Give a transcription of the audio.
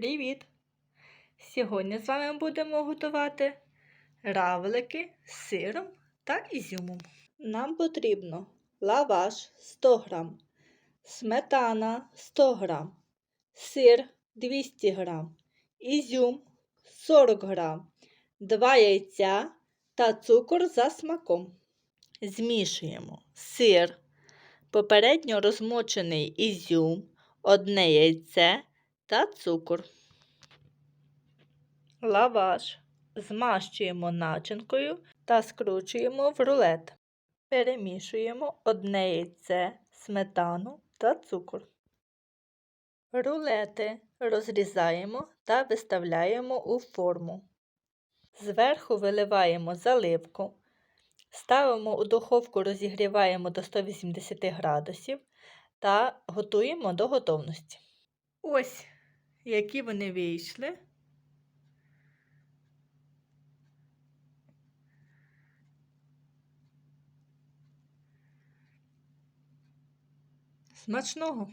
Привіт! Сьогодні з вами будемо готувати равлики з сиром та ізюмом. Нам потрібно лаваш 100 г, сметана 100 г, сир 200 г, ізюм 40 г, 2 яйця та цукор за смаком. Змішуємо сир, попередньо розмочений ізюм, одне яйце та цукор. Лаваш змащуємо начинкою та скручуємо в рулет. Перемішуємо одне яйце, сметану та цукор. Рулети розрізаємо та виставляємо у форму. Зверху виливаємо заливку. Ставимо у духовку, розігріваємо до 180 градусів та готуємо до готовності. Ось які вони вийшли. Смачного!